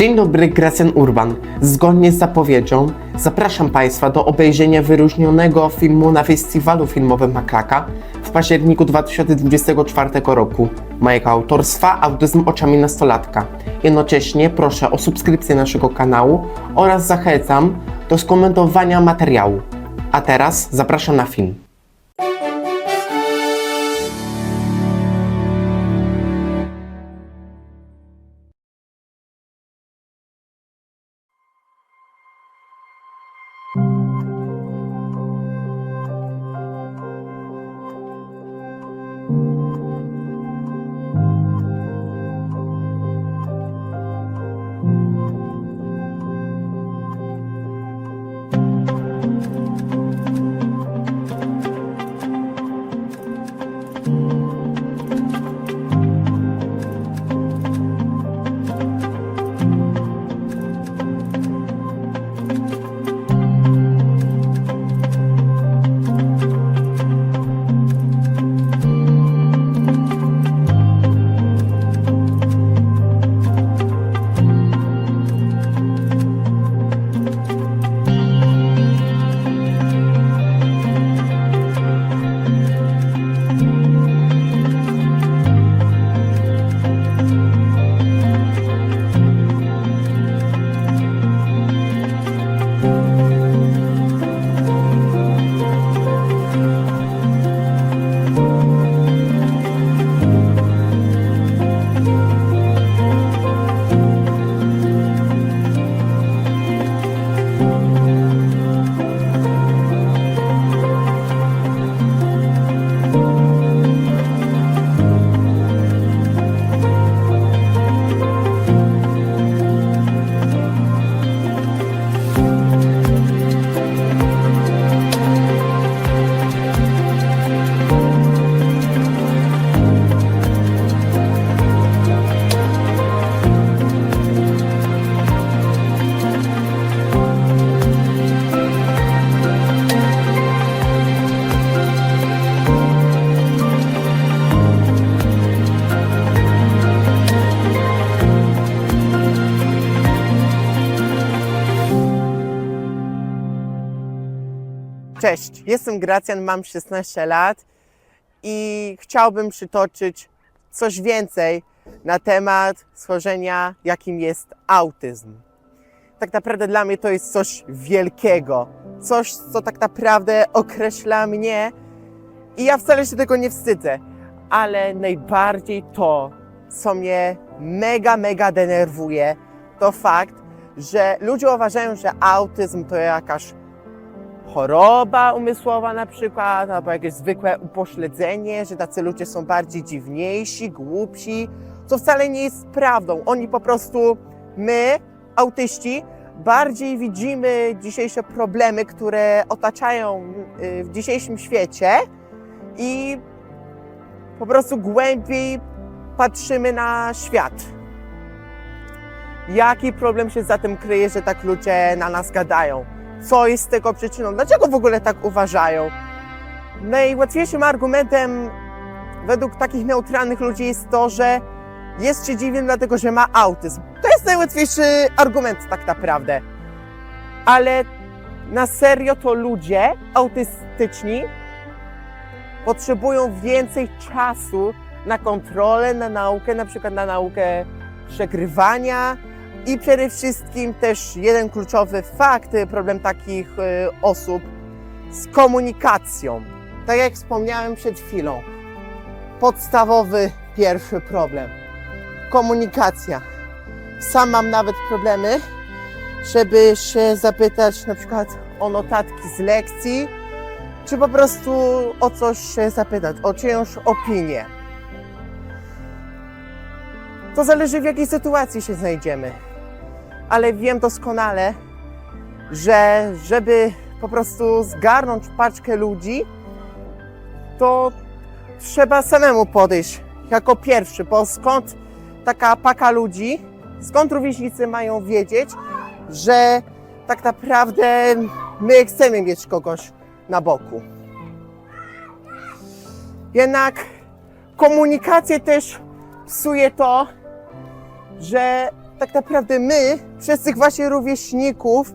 Dzień dobry, Gracjan Urban. Zgodnie z zapowiedzią zapraszam Państwa do obejrzenia wyróżnionego filmu na festiwalu filmowym Maklaka w październiku 2024 roku, mojego autorstwa Autyzm oczami nastolatka. Jednocześnie proszę o subskrypcję naszego kanału oraz zachęcam do skomentowania materiału. A teraz zapraszam na film. Cześć, jestem Gracjan, mam 16 lat i chciałbym przytoczyć coś więcej na temat schorzenia, jakim jest autyzm. Tak naprawdę dla mnie to jest coś wielkiego, coś, co tak naprawdę określa mnie i ja wcale się tego nie wstydzę, ale najbardziej to, co mnie mega, mega denerwuje, to fakt, że ludzie uważają, że autyzm to jakaś choroba umysłowa na przykład, albo jakieś zwykłe upośledzenie, że tacy ludzie są bardziej dziwniejsi, głupsi, co wcale nie jest prawdą. Oni po prostu, my, autyści, bardziej widzimy dzisiejsze problemy, które otaczają y, w dzisiejszym świecie i po prostu głębiej patrzymy na świat. Jaki problem się za tym kryje, że tak ludzie na nas gadają? Co jest tego przyczyną, dlaczego w ogóle tak uważają. Najłatwiejszym argumentem według takich neutralnych ludzi jest to, że jest się dziwnym dlatego, że ma autyzm. To jest najłatwiejszy argument tak naprawdę. Ale na serio to ludzie autystyczni potrzebują więcej czasu na kontrolę, na naukę, na przykład na naukę przegrywania, i przede wszystkim też jeden kluczowy fakt, y, problem takich y, osób z komunikacją. Tak jak wspomniałem przed chwilą, podstawowy pierwszy problem komunikacja. Sam mam nawet problemy, żeby się zapytać na przykład o notatki z lekcji, czy po prostu o coś się zapytać, o czyjąś opinię. To zależy w jakiej sytuacji się znajdziemy ale wiem doskonale, że żeby po prostu zgarnąć paczkę ludzi, to trzeba samemu podejść jako pierwszy, bo skąd taka paka ludzi, skąd rówieśnicy mają wiedzieć, że tak naprawdę my chcemy mieć kogoś na boku. Jednak komunikację też psuje to, że tak naprawdę my, przez tych właśnie rówieśników,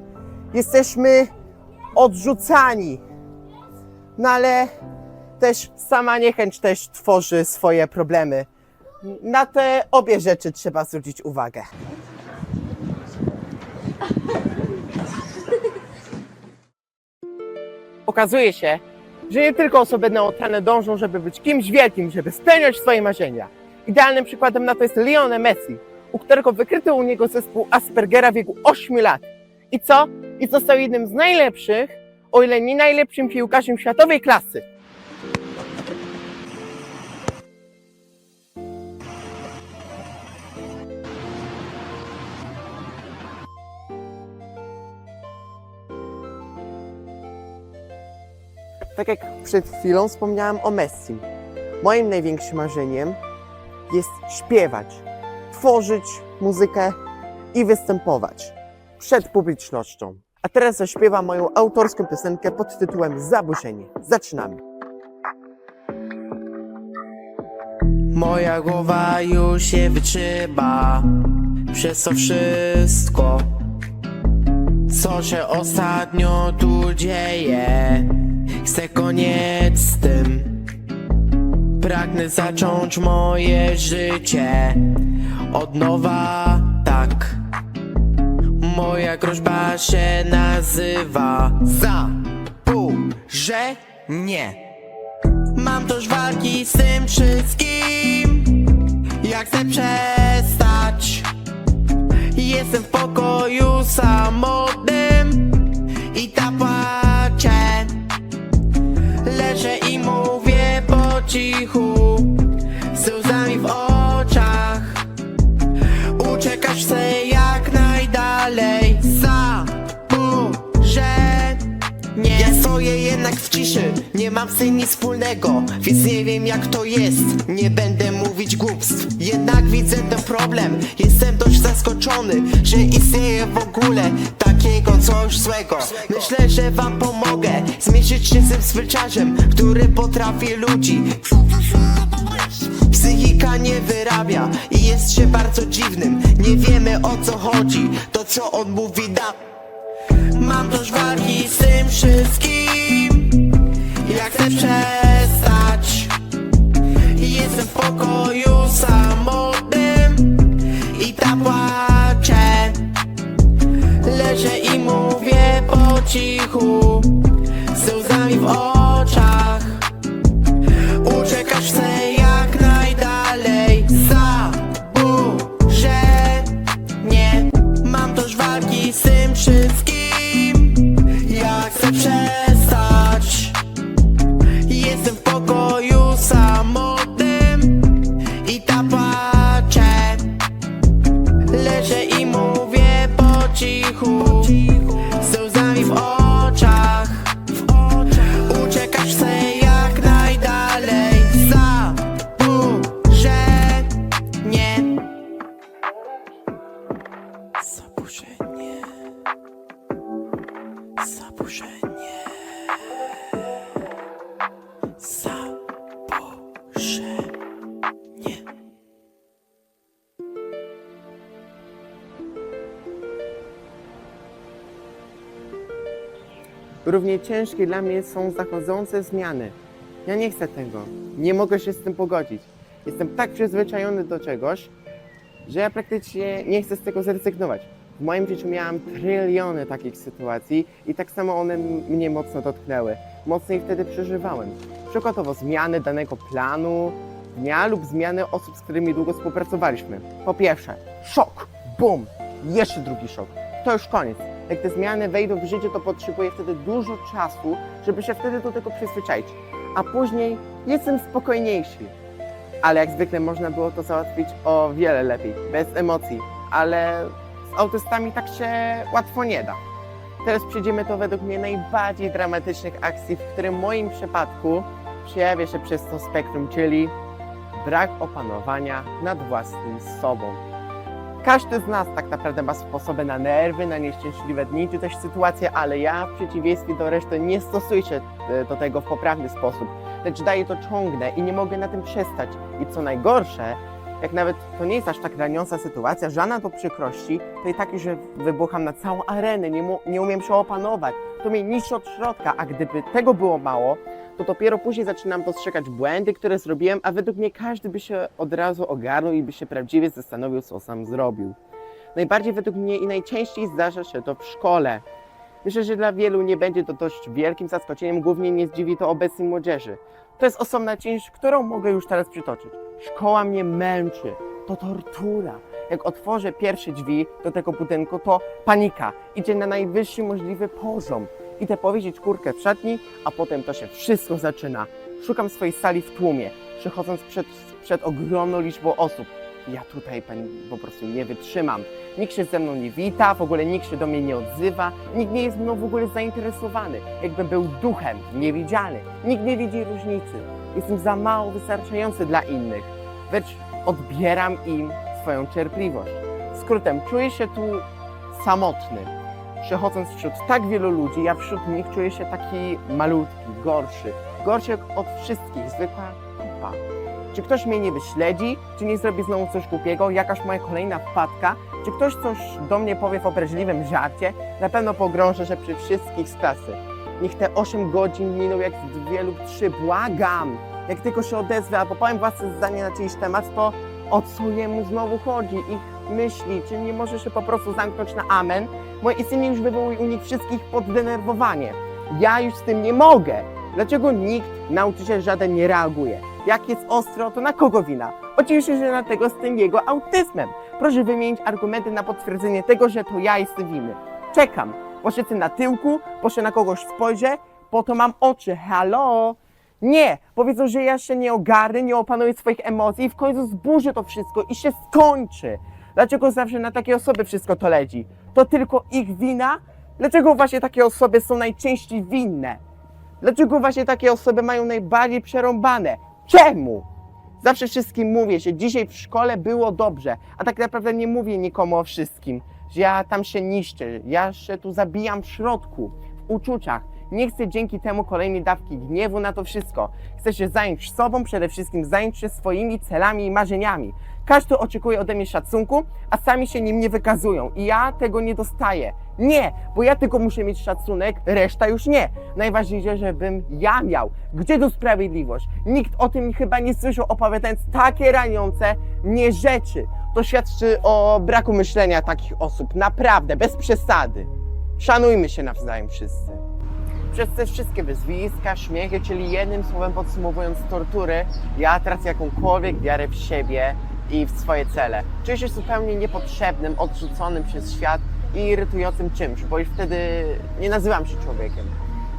jesteśmy odrzucani. No ale też sama niechęć też tworzy swoje problemy. Na te obie rzeczy trzeba zwrócić uwagę. Okazuje się, że nie tylko osoby neutralne dążą, żeby być kimś wielkim, żeby spełniać swoje marzenia. Idealnym przykładem na to jest Lionel Messi, u którego wykryto u niego zespół Aspergera w wieku 8 lat. I co? I został jednym z najlepszych, o ile nie najlepszym piłkarzem światowej klasy. Tak jak przed chwilą wspomniałam o Messi. Moim największym marzeniem jest śpiewać, tworzyć muzykę i występować przed publicznością. A teraz zaśpiewam moją autorską piosenkę pod tytułem Zaburzenie. Zaczynamy. Moja głowa już się wytrzyma przez to wszystko, co się ostatnio tu dzieje. Chcę koniec z tym. Pragnę zacząć moje życie od nowa, tak. Moja groźba się nazywa Zaburzenie. Mam dość walki z tym wszystkim Jak chcę przestać Jestem w pokoju samotnym ciszy. Nie mam z tym nic wspólnego Więc nie wiem jak to jest. Nie będę mówić głupstw. Jednak widzę ten problem. Jestem dość zaskoczony Że istnieje w ogóle Takiego coś złego. Myślę, że wam pomogę Zmierzyć się z tym smyczarzem Który potrafi ludzi Psychika nie wyrabia i jest się bardzo dziwnym. Nie wiemy o co chodzi, to co on mówi da. Mam dość walki z tym wszystkim Jak chcę przestać. Jestem w pokoju samotnym I tak płaczę. Leżę i mówię po cichu Równie ciężkie dla mnie są zachodzące zmiany. Ja nie chcę tego. Nie mogę się z tym pogodzić. Jestem tak przyzwyczajony do czegoś, że ja praktycznie nie chcę z tego zrezygnować. W moim życiu miałam tryliony takich sytuacji i tak samo one mnie mocno dotknęły. Mocno ich wtedy przeżywałem. Przykładowo zmiany danego planu dnia lub zmiany osób, z którymi długo współpracowaliśmy. Po pierwsze, szok, bum, jeszcze drugi szok. To już koniec. Jak te zmiany wejdą w życie, to potrzebuję wtedy dużo czasu, żeby się wtedy do tego przyzwyczaić. A później jestem spokojniejszy. Ale jak zwykle można było to załatwić o wiele lepiej, bez emocji. Ale z autystami tak się łatwo nie da. Teraz przejdziemy do według mnie najbardziej dramatycznych akcji, w którym w moim przypadku przejawia się przez to spektrum, czyli brak opanowania nad własnym sobą. Każdy z nas tak naprawdę ma sposoby na nerwy, na nieszczęśliwe dni czy też sytuacje, ale ja w przeciwieństwie do reszty nie stosuję się e, do tego w poprawny sposób, lecz daję to ciągnę i nie mogę na tym przestać. I co najgorsze, jak nawet to nie jest aż tak raniąca sytuacja, żadna to przykrości, to i tak już wybucham na całą arenę, nie, nie umiem się opanować. To mnie od środka, a gdyby tego było mało, to dopiero później zaczynam dostrzegać błędy, które zrobiłem, a według mnie każdy by się od razu ogarnął i by się prawdziwie zastanowił, co sam zrobił. Najbardziej według mnie i najczęściej zdarza się to w szkole. Myślę, że dla wielu nie będzie to dość wielkim zaskoczeniem, głównie nie zdziwi to obecnej młodzieży. To jest osobna część, którą mogę już teraz przytoczyć. Szkoła mnie męczy, to tortura. Jak otworzę pierwsze drzwi do tego budynku, to panika. Idzie na najwyższy możliwy poziom. Idę powiedzieć kurkę w szatni, a potem to się wszystko zaczyna. Szukam swojej sali w tłumie, przechodząc przed, przed ogromną liczbą osób. Ja tutaj po prostu nie wytrzymam. Nikt się ze mną nie wita, w ogóle nikt się do mnie nie odzywa, nikt nie jest mną w ogóle zainteresowany, jakbym był duchem, niewidzialny. Nikt nie widzi różnicy. Jestem za mało wystarczający dla innych. Wręcz odbieram im swoją cierpliwość. Skrótem, czuję się tu samotny. Przechodząc wśród tak wielu ludzi, ja wśród nich czuję się taki malutki, gorszy. Gorszy od wszystkich, zwykła kupa. Czy ktoś mnie nie wyśledzi? Czy nie zrobi znowu coś głupiego? Jakaś moja kolejna wpadka? Czy ktoś coś do mnie powie w obraźliwym żarcie? Na pewno pogrążę się przy wszystkich z klasy. Niech te 8 godzin miną jak dwie lub trzy. Błagam! Jak tylko się odezwę albo powiem własne zdanie na czyjś temat, to o co jemu znowu chodzi? Ich myśli, czy nie może się po prostu zamknąć na amen? Moje istnienie już wywołuje u nich wszystkich poddenerwowanie. Ja już z tym nie mogę. Dlaczego nikt, nauczyciel żaden nie reaguje? Jak jest ostro, to na kogo wina? Oczywiście, że na tego z tym jego autyzmem. Proszę wymienić argumenty na potwierdzenie tego, że to ja jestem winny. Czekam. Posiedzę na tyłku, poszę na kogoś spojrzę, po to mam oczy. Halo? Nie, powiedzą, że ja się nie ogarnę, nie opanuję swoich emocji i w końcu zburzę to wszystko i się skończy. Dlaczego zawsze na takie osoby wszystko to leci? To tylko ich wina? Dlaczego właśnie takie osoby są najczęściej winne? Dlaczego właśnie takie osoby mają najbardziej przerąbane? Czemu? Zawsze wszystkim mówię, że dzisiaj w szkole było dobrze, a tak naprawdę nie mówię nikomu o wszystkim, że ja tam się niszczę, ja się tu zabijam w środku, w uczuciach. Nie chcę dzięki temu kolejnej dawki gniewu na to wszystko. Chcę się zająć sobą, przede wszystkim zająć się swoimi celami i marzeniami. Każdy oczekuje ode mnie szacunku, a sami się nim nie wykazują i ja tego nie dostaję. Nie, bo ja tylko muszę mieć szacunek, reszta już nie. Najważniejsze, żebym ja miał. Gdzie tu sprawiedliwość? Nikt o tym chyba nie słyszał, opowiadając takie raniące mnie rzeczy. To świadczy o braku myślenia takich osób, naprawdę, bez przesady. Szanujmy się nawzajem wszyscy. Przez te wszystkie wyzwiska, śmiechy, czyli jednym słowem podsumowując tortury, ja tracę jakąkolwiek wiarę w siebie i w swoje cele. Czuję się zupełnie niepotrzebnym, odrzuconym przez świat i irytującym czymś, bo już wtedy nie nazywam się człowiekiem,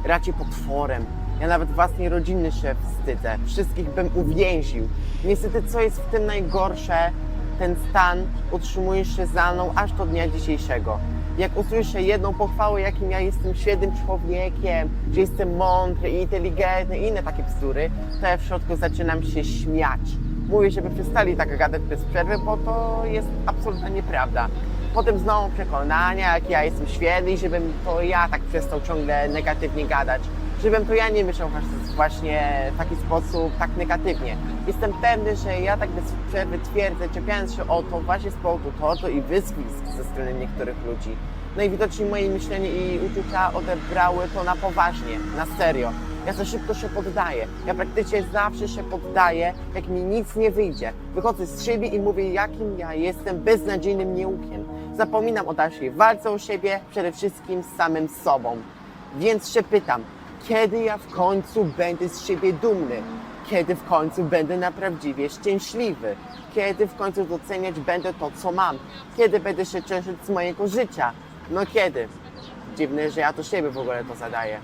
raczej potworem. Ja nawet własnej rodziny się wstydzę, wszystkich bym uwięził. Niestety, co jest w tym najgorsze, ten stan utrzymuje się za mną aż do dnia dzisiejszego. Jak usłyszę jedną pochwałę, jakim ja jestem świetnym człowiekiem, że jestem mądry inteligentny i inne takie bzdury, to ja w środku zaczynam się śmiać. Mówię, żeby przestali tak gadać bez przerwy, bo to jest absolutna nieprawda. Potem znowu przekonania, jak ja jestem świetny i żebym to ja tak przestał ciągle negatywnie gadać. Żebym to ja nie myślał właśnie w taki sposób, tak negatywnie. Jestem pewny, że ja tak bez przerwy twierdzę, czepiając się o to właśnie z powodu tortu i wyzwisk ze strony niektórych ludzi. Najwidoczniej moje myślenie i uczucia odebrały to na poważnie, na serio. Ja za szybko się poddaję. Ja praktycznie zawsze się poddaję, jak mi nic nie wyjdzie. Wychodzę z siebie i mówię, jakim ja jestem beznadziejnym nieukiem. Zapominam o dalszej walce o siebie, przede wszystkim z samym sobą. Więc się pytam, kiedy ja w końcu będę z siebie dumny? Kiedy w końcu będę naprawdę szczęśliwy? Kiedy w końcu doceniać będę to, co mam? Kiedy będę się cieszyć z mojego życia? No kiedy? Dziwne, że ja to siebie w ogóle to zadaję.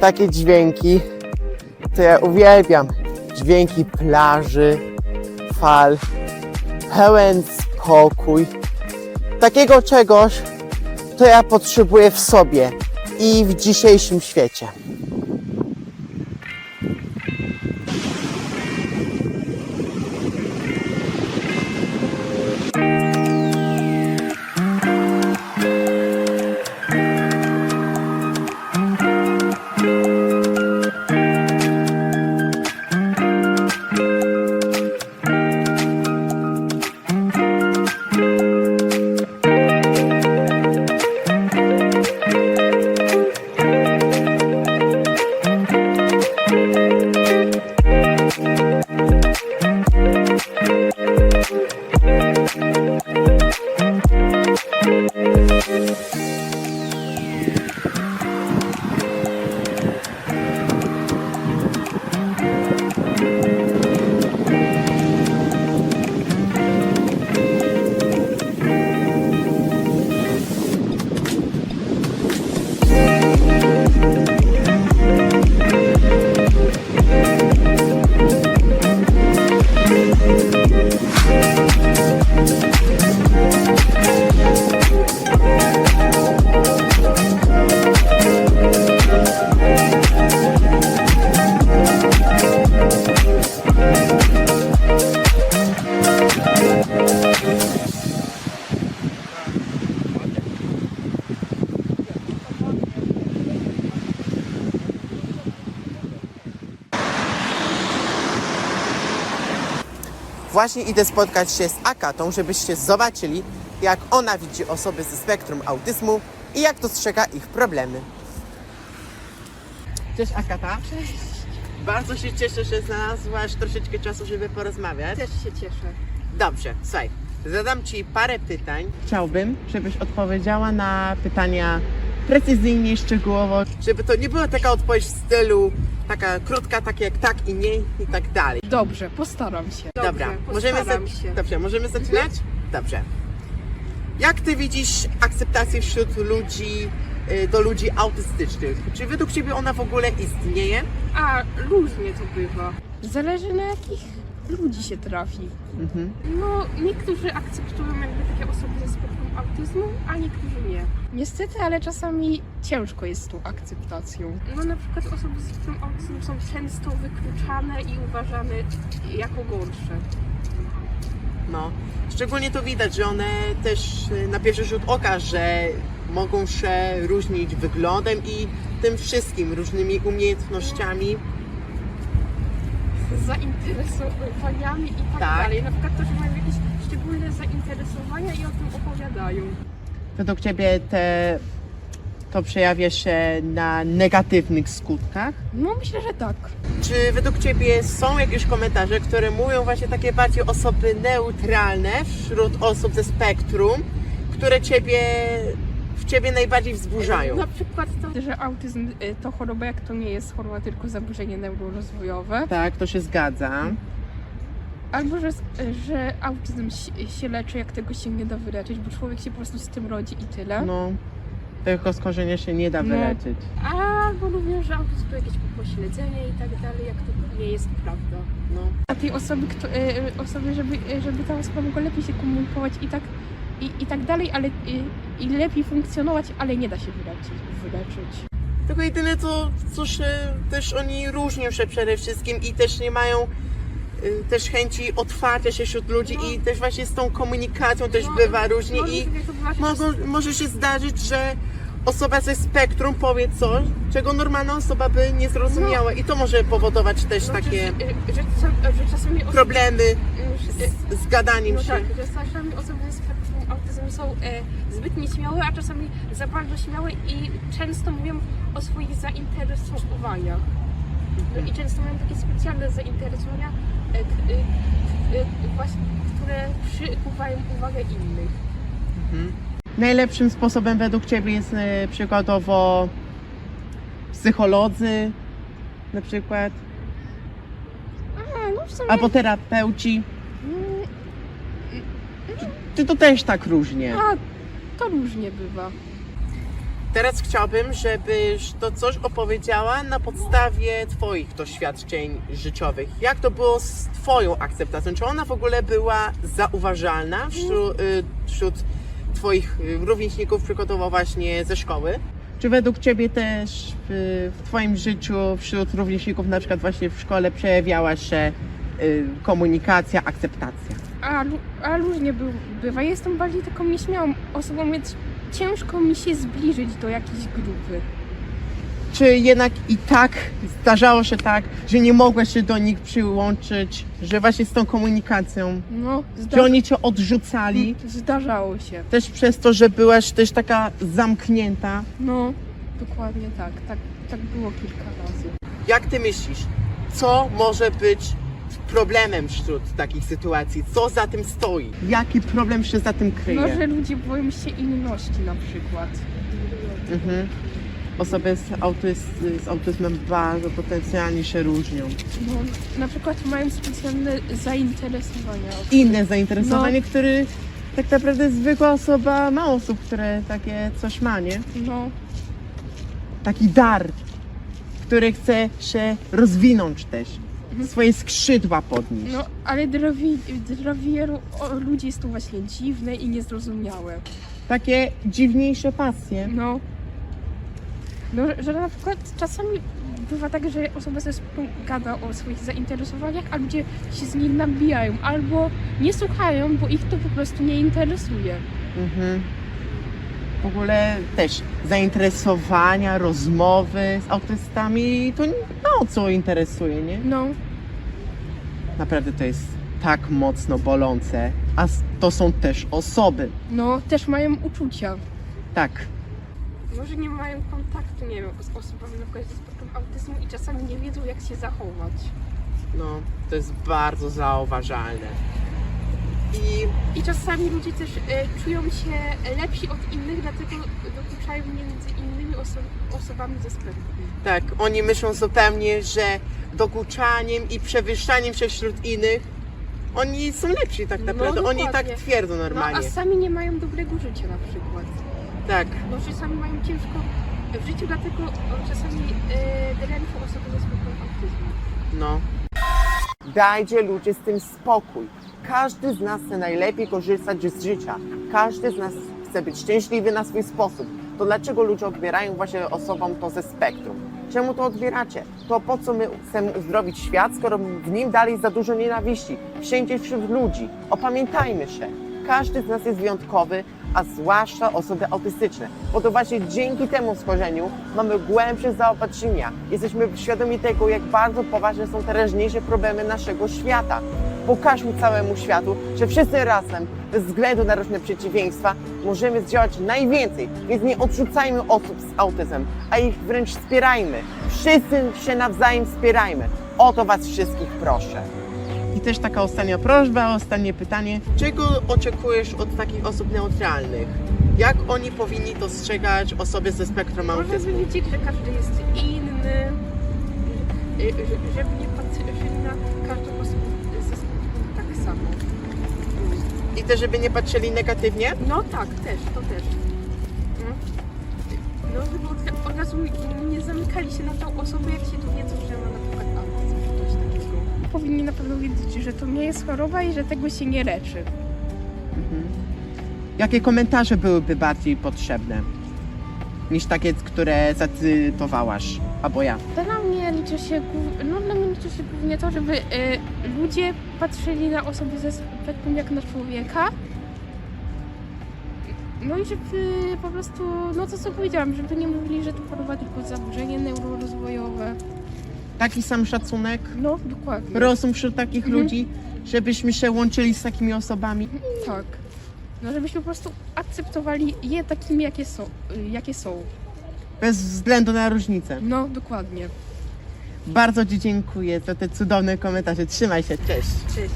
Takie dźwięki to ja uwielbiam. Dźwięki plaży, fal, pełen spokój. Takiego czegoś, to ja potrzebuję w sobie i w dzisiejszym świecie. Właśnie idę spotkać się z Akatą, żebyście zobaczyli, jak ona widzi osoby ze spektrum autyzmu i jak dostrzega ich problemy. Cześć Akata. Cześć, Bardzo się cieszę, że znalazłaś troszeczkę czasu, żeby porozmawiać. też się cieszę. Dobrze, słuchaj, zadam Ci parę pytań. Chciałbym, żebyś odpowiedziała na pytania precyzyjnie, szczegółowo, żeby to nie była taka odpowiedź w stylu taka krótka, takie jak tak i nie i tak dalej. Dobrze, postaram się. Dobra, Dobrze, możemy, postaram zac- się. Dobrze, możemy zaczynać? Dobrze. Jak Ty widzisz akceptację wśród ludzi, y, do ludzi autystycznych? Czy według Ciebie ona w ogóle istnieje? A, różnie to bywa. Zależy na jakich ludzi się trafi. Mhm. No, niektórzy akceptują jakby takie osoby ze spektrum autyzmu, a niektórzy nie. Niestety, ale czasami ciężko jest z tą akceptacją. No na przykład osoby ze spektrum autyzmu są często wykluczane i uważane jako gorsze. No, szczególnie to widać, że one też y, na pierwszy rzut oka, że mogą się różnić wyglądem i tym wszystkim, różnymi umiejętnościami. Z zainteresowaniami i tak, Tak. dalej. Na przykład to, że mają jakieś szczególne zainteresowania i o tym opowiadają. Według Ciebie te, to przejawia się na negatywnych skutkach? No myślę, że tak. Czy według Ciebie są jakieś komentarze, które mówią właśnie takie bardziej osoby neutralne wśród osób ze spektrum, które Ciebie, w Ciebie najbardziej wzburzają? Na przykład to, że autyzm y, to choroba, jak to nie jest choroba, tylko zaburzenie neurorozwojowe. Tak, to się zgadza. Albo, że, że autyzm się, się leczy, jak tego się nie da wyleczyć, bo człowiek się po prostu z tym rodzi i tyle. No, tego skorzenia się nie da No. wyleczyć. Albo również, że autyzm to jakieś upośledzenie i tak dalej, jak to nie jest prawda. No. A tej osoby, kto, y, y, osoby żeby, y, żeby ta osoba mogła lepiej się komunikować i tak, i, i tak dalej, ale y, i lepiej funkcjonować, ale nie da się wyleczyć. wyleczyć. Tylko jedyne to, co się, też oni różnią się przede wszystkim i też nie mają y, też chęci otwarcia się wśród ludzi No. i też właśnie z tą komunikacją też No, bywa różnie No, i mogą, może się zdarzyć, że osoba ze spektrum powie coś, czego normalna osoba by nie zrozumiała i to może powodować też no, takie Że, że, że, problemy z, z gadaniem No się. tak, że czasami osoby są e, zbyt nieśmiałe, a czasami za bardzo śmiałe i często mówią o swoich zainteresowaniach. No I często mają takie specjalne zainteresowania, e, k, e, e, które przykuwają uwagę innych. Najlepszym sposobem według Ciebie jest e, przykładowo psycholodzy na przykład, A, no w sumie... albo terapeuci. Czy to też tak różnie? A, to różnie bywa. Teraz chciałbym, żebyś to coś opowiedziała na podstawie Twoich doświadczeń życiowych. Jak to było z Twoją akceptacją? Czy ona w ogóle była zauważalna wśród, y, wśród Twoich y, rówieśników, przykładowo właśnie ze szkoły? Czy według Ciebie też w, w Twoim życiu wśród rówieśników, na przykład właśnie w szkole, przejawiała się y, komunikacja, akceptacja? A, a różnie bywa. Jestem bardziej taką nieśmiałą osobą, więc ciężko mi się zbliżyć do jakiejś grupy. Czy jednak i tak zdarzało się tak, że nie mogłaś się do nich przyłączyć, że właśnie z tą komunikacją, No, że oni cię odrzucali, zdarzało się. też przez to, że byłaś też taka zamknięta? No, dokładnie tak. Tak, tak było kilka razy. Jak ty myślisz, co może być problemem wśród takich sytuacji? Co za tym stoi? Jaki problem się za tym kryje? No, że ludzie boją się inności na przykład. Mhm. Osoby z, autyz- z autyzmem bardzo potencjalnie się różnią. No, na przykład mają specjalne zainteresowania. inne zainteresowanie, który tak naprawdę zwykła osoba, ma osób, które takie coś ma, nie? No, Taki dar, który chce się rozwinąć też, swoje skrzydła podnieść. no ale dla, wi- dla wielu o, ludzi jest to właśnie dziwne i niezrozumiałe. Takie dziwniejsze pasje. No. No, że na przykład czasami bywa tak, że osoba ze zespołu gada o swoich zainteresowaniach, a ludzie się z nich nabijają albo nie słuchają, bo ich to po prostu nie interesuje. Mhm. W ogóle też zainteresowania, rozmowy z autystami, to mało co interesuje, nie? No, Naprawdę to jest tak mocno bolące, a to są też osoby. no, też mają uczucia. Tak, Może nie mają kontaktu, nie wiem, z osobami na przykład ze spektrum autyzmu i czasami nie wiedzą, jak się zachować. No, to jest bardzo zauważalne. I I czasami ludzie też e, czują się lepsi od innych, dlatego dokuczają między innymi oso- osobami ze spektrum. tak, oni myślą zupełnie, że dokuczaniem i przewyższaniem się wśród innych, oni są lepsi tak No, naprawdę. oni tak dokładnie. twierdzą No, normalnie. a sami nie mają dobrego życia na przykład. Tak, No, czasami mają ciężko w życiu, dlatego czasami e, denerwują osoby ze spektrum autyzmu. no. Dajcie ludzie z tym spokój. Każdy z nas chce najlepiej korzystać z życia. Każdy z nas chce być szczęśliwy na swój sposób. To dlaczego ludzie odbierają właśnie osobom to ze spektrum? Czemu to odbieracie? To po co my chcemy uzdrowić świat, skoro w nim dalej za dużo nienawiści? Wszędzie wśród ludzi. Opamiętajmy się. Każdy z nas jest wyjątkowy, a zwłaszcza osoby autystyczne. Bo to właśnie dzięki temu schorzeniu mamy głębsze zaopatrzenia. Jesteśmy świadomi tego, jak bardzo poważne są teraźniejsze problemy naszego świata. Pokażmy całemu światu, że wszyscy razem, bez względu na różne przeciwieństwa, możemy zdziałać najwięcej. Więc nie odrzucajmy osób z autyzmem, a ich wręcz wspierajmy. Wszyscy się nawzajem wspierajmy. O to Was wszystkich proszę. I też taka ostatnia prośba, ostatnie pytanie. Czego oczekujesz od takich osób neutralnych? Jak oni powinni dostrzegać osoby ze spektrum Można autyzmu? powiedzieć, że każdy jest inny, że- żeby nie patrzyli na każdą osobę ze spektrum tak samo. I też, żeby nie patrzyli negatywnie? No tak, też, to też. No, no żeby od, od razu nie zamykali się na tą osobę, jak się dowiedzą, że ma Powinni na pewno wiedzieć, że to nie jest choroba i że tego się nie leczy. Mhm. Jakie komentarze byłyby bardziej potrzebne niż takie, które zacytowałaś, albo ja? Dla mnie liczy się, no dla mnie liczy się głównie to, żeby y, ludzie patrzyli na osoby ze spektrum jak na człowieka. No i żeby po prostu, no to co powiedziałam, żeby nie mówili, że to choroba tylko zaburzenie neurorozwojowe. Taki sam szacunek, No, dokładnie. rozum wśród takich Mhm. ludzi, żebyśmy się łączyli z takimi osobami. Tak. No żebyśmy po prostu akceptowali je takimi, jakie są. y, Jakie są. Bez względu na różnicę. No, dokładnie. Bardzo Ci dziękuję za te cudowne komentarze. Trzymaj się, cześć. Cześć.